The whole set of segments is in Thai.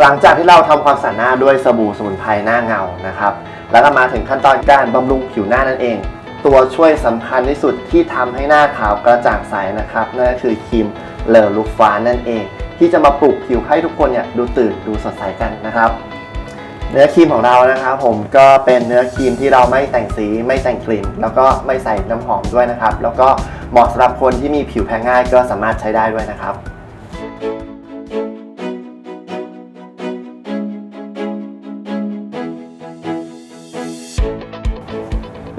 หลังจากที่เราทำความสะอาดหน้าด้วยสบู่สมุนไพรหน้าเงานะครับ แล้วก็มาถึงขั้นตอนการบำรุงผิวหน้านั่นเอง ตัวช่วยสำคัญที่สุดที่ทำให้หน้าขาวกระจ่างใสนะครับนั่นก็คือครีมเลอลูฟ้านั่นเอง ที่จะมาปลุกผิวให้ทุกคนเนี่ยดูตื่นดูสดใสกันนะครับ เนื้อครีมของเรานะครับผมก็เป็นเนื้อครีมที่เราไม่แต่งสีไม่แต่งกลิ่น แล้วก็ไม่ใส่น้ำหอมด้วยนะครับ แล้วก็เหมาะสำหรับคนที่มีผิวแพ้ง่ายก็สามารถใช้ได้ด้วยนะครับ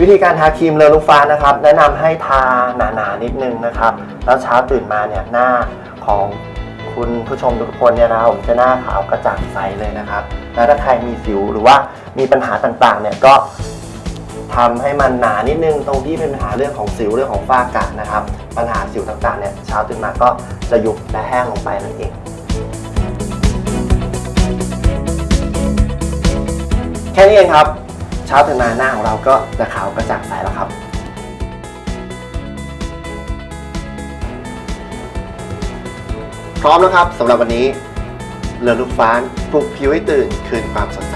วิธีการทาครีมเลอลูฟ้านะครับ แนะนำให้ทาหนาๆนิดนึงนะครับ แล้วเช้าตื่นมาเนี่ยหน้าของคุณผู้ชมทุกคนเนี่ยนะครับผมจะหน้าขาวกระจ่างใสเลยนะครับ แล้วถ้าใครมีสิวหรือว่ามีปัญหาต่างๆเนี่ยก็ทำให้มันหนานิดนึงตรงที่เป็นปัญหาเรื่องของสิวเรื่องของฝ้ากระนะครับ ปัญหาสิวต่างๆเนี่ยเช้าตื่นมาก็จะยุบและแห้งลงไปนั่นเองแค่นี้เองครับ เช้าตื่นมาหน้าของเราก็จะขาวกระจ่างใสแล้วครับ พร้อมแล้วครับสำหรับวันนี้เรือลูกฟ้าปลุกผิวให้ตื่นคืนความสดใส